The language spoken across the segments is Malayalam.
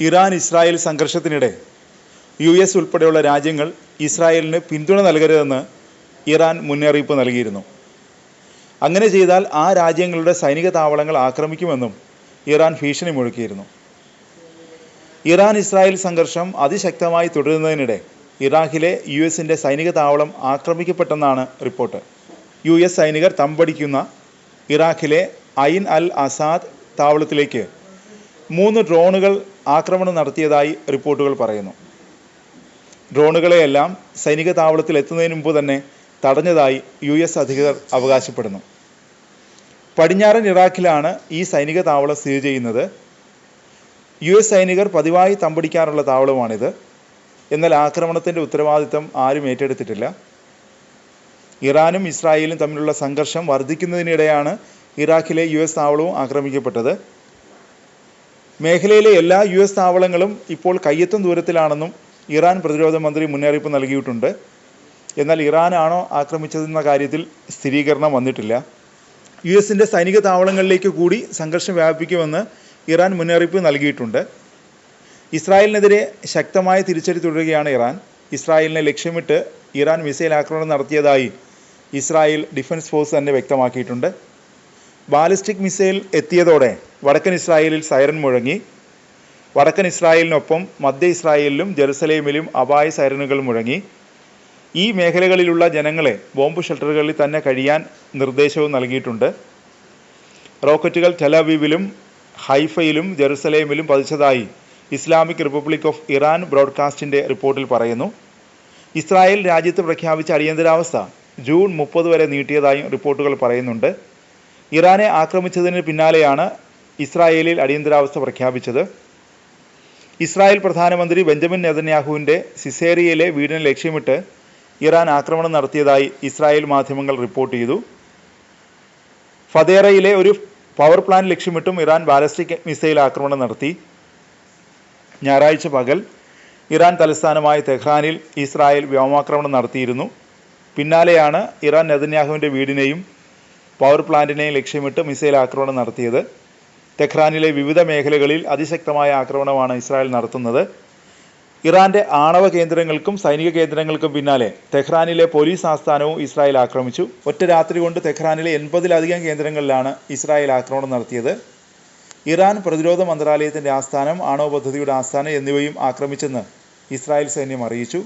ഇറാൻ ഇസ്രായേൽ സംഘർഷത്തിനിടെ യു എസ് ഉൾപ്പെടെയുള്ള രാജ്യങ്ങൾ ഇസ്രായേലിന് പിന്തുണ നൽകരുതെന്ന് ഇറാൻ മുന്നറിയിപ്പ് നൽകിയിരുന്നു. അങ്ങനെ ചെയ്താൽ ആ രാജ്യങ്ങളുടെ സൈനിക താവളങ്ങൾ ആക്രമിക്കുമെന്നും ഇറാൻ ഭീഷണി മുഴക്കിയിരുന്നു. ഇറാൻ ഇസ്രായേൽ സംഘർഷം അതിശക്തമായി തുടരുന്നതിനിടെ ഇറാഖിലെ യു എസിന്റെ സൈനിക താവളം ആക്രമിക്കപ്പെട്ടെന്നാണ് റിപ്പോർട്ട്. യു എസ് സൈനികർ തമ്പടിക്കുന്ന ഇറാഖിലെ ഐൻ അൽ അസാദ് താവളത്തിലേക്ക് മൂന്ന് ഡ്രോണുകൾ ആക്രമണം നടത്തിയതായി റിപ്പോർട്ടുകൾ പറയുന്നു. ഡ്രോണുകളെയെല്ലാം സൈനിക താവളത്തിൽ എത്തുന്നതിന് മുമ്പ് തന്നെ തടഞ്ഞതായി യു എസ് അധികൃതർ അവകാശപ്പെടുന്നു. പടിഞ്ഞാറൻ ഇറാഖിലാണ് ഈ സൈനിക താവളം സ്ഥിതി ചെയ്യുന്നത്. യു എസ് സൈനികർ പതിവായി തമ്പടിക്കാറുള്ള താവളമാണിത്. എന്നാൽ ആക്രമണത്തിന്റെ ഉത്തരവാദിത്തം ആരും ഏറ്റെടുത്തിട്ടില്ല. ഇറാനും ഇസ്രായേലും തമ്മിലുള്ള സംഘർഷം വർദ്ധിക്കുന്നതിനിടെയാണ് ഇറാഖിലെ യു എസ് താവളവും ആക്രമിക്കപ്പെട്ടത്. മേഖലയിലെ എല്ലാ യു എസ് താവളങ്ങളും ഇപ്പോൾ കയ്യെത്തും ദൂരത്തിലാണെന്നും ഇറാൻ പ്രതിരോധ മന്ത്രി മുന്നറിയിപ്പ് നൽകിയിട്ടുണ്ട്. എന്നാൽ ഇറാനാണോ ആക്രമിച്ചതെന്ന കാര്യത്തിൽ സ്ഥിരീകരണം വന്നിട്ടില്ല. യു എസിന്റെ സൈനിക താവളങ്ങളിലേക്ക് കൂടി സംഘർഷം വ്യാപിപ്പിക്കുമെന്ന് ഇറാൻ മുന്നറിയിപ്പ് നൽകിയിട്ടുണ്ട്. ഇസ്രായേലിനെതിരെ ശക്തമായ തിരിച്ചടി തുടരുകയാണ് ഇറാൻ. ഇസ്രായേലിനെ ലക്ഷ്യമിട്ട് ഇറാൻ മിസൈൽ ആക്രമണം നടത്തിയതായി ഇസ്രായേൽ ഡിഫൻസ് ഫോഴ്സ് തന്നെ വ്യക്തമാക്കിയിട്ടുണ്ട്. ബാലിസ്റ്റിക് മിസൈൽ എത്തിയതോടെ വടക്കൻ ഇസ്രായേലിൽ സൈറൻ മുഴങ്ങി. വടക്കൻ ഇസ്രായേലിനൊപ്പം മധ്യ ഇസ്രായേലിലും ജെറുസലേമിലും അപായ സൈറനുകൾ മുഴങ്ങി. ഈ മേഖലകളിലുള്ള ജനങ്ങളെ ബോംബ് ഷെൽട്ടറുകളിൽ തന്നെ കഴിയാൻ നിർദ്ദേശവും നൽകിയിട്ടുണ്ട്. റോക്കറ്റുകൾ ടെലവീവിലും ഹൈഫയിലും ജെറുസലേമിലും പതിച്ചതായി ഇസ്ലാമിക് റിപ്പബ്ലിക് ഓഫ് ഇറാൻ ബ്രോഡ്കാസ്റ്റിന്റെ റിപ്പോർട്ടിൽ പറയുന്നു. ഇസ്രായേൽ രാജ്യത്ത് പ്രഖ്യാപിച്ച അടിയന്തരാവസ്ഥ ജൂൺ മുപ്പത് വരെ നീട്ടിയതായും റിപ്പോർട്ടുകൾ പറയുന്നുണ്ട്. ഇറാനെ ആക്രമിച്ചതിന് പിന്നാലെയാണ് ഇസ്രായേലിൽ അടിയന്തരാവസ്ഥ പ്രഖ്യാപിച്ചത്. ഇസ്രായേൽ പ്രധാനമന്ത്രി ബെഞ്ചമിൻ നെതന്യാഹുവിന്റെ സിസേറിയയിലെ വീടിനെ ലക്ഷ്യമിട്ട് ഇറാൻ ആക്രമണം നടത്തിയതായി ഇസ്രായേൽ മാധ്യമങ്ങൾ റിപ്പോർട്ട് ചെയ്തു. ഫതേറയിലെ ഒരു പവർ പ്ലാന്റ് ലക്ഷ്യമിട്ടും ഇറാൻ ബാലസ്റ്റിക് മിസൈൽ ആക്രമണം നടത്തി. ഞായറാഴ്ച പകൽ ഇറാൻ തലസ്ഥാനമായ തെഹ്റാനിൽ ഇസ്രായേൽ വ്യോമാക്രമണം നടത്തിയിരുന്നു. പിന്നാലെയാണ് ഇറാൻ നെതന്യാഹുവിന്റെ വീടിനെയും പവർ പ്ലാന്റിനെ ലക്ഷ്യമിട്ട് മിസൈൽ ആക്രമണം നടത്തിയത്. തെഹ്റാനിലെ വിവിധ മേഖലകളിൽ അതിശക്തമായ ആക്രമണമാണ് ഇസ്രായേൽ നടത്തുന്നത്. ഇറാന്റെ ആണവ കേന്ദ്രങ്ങൾക്കും സൈനിക കേന്ദ്രങ്ങൾക്കും പിന്നാലെ തെഹ്റാനിലെ പോലീസ് ആസ്ഥാനവും ഇസ്രായേൽ ആക്രമിച്ചു. ഒറ്റ രാത്രി കൊണ്ട് തെഹ്റാനിലെ എൺപതിലധികം കേന്ദ്രങ്ങളിലാണ് ഇസ്രായേൽ ആക്രമണം നടത്തിയത്. ഇറാൻ പ്രതിരോധ മന്ത്രാലയത്തിന്റെ ആസ്ഥാനം ആണവ പദ്ധതിയുടെ ആസ്ഥാനം എന്നിവയും ആക്രമിച്ചെന്ന് ഇസ്രായേൽ സൈന്യം അറിയിച്ചു.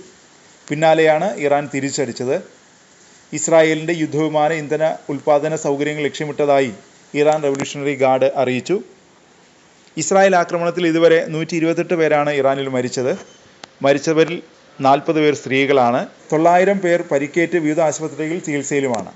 പിന്നാലെയാണ് ഇറാൻ തിരിച്ചടിച്ചത്. ഇസ്രായേലിന്റെ യുദ്ധവിമാന ഇന്ധന ഉൽപ്പാദന സൗകര്യങ്ങൾ ലക്ഷ്യമിട്ടതായി ഇറാൻ റവല്യൂഷണറി ഗാർഡ് അറിയിച്ചു. ഇസ്രായേൽ ആക്രമണത്തിൽ ഇതുവരെ നൂറ്റി ഇരുപത്തെട്ട് പേരാണ് ഇറാനിൽ മരിച്ചത്. മരിച്ചവരിൽ നാൽപ്പത് പേർ സ്ത്രീകളാണ്. തൊള്ളായിരം പേർ പരിക്കേറ്റ് വിവിധ ആശുപത്രികളിൽ ചികിത്സയിലുമാണ്.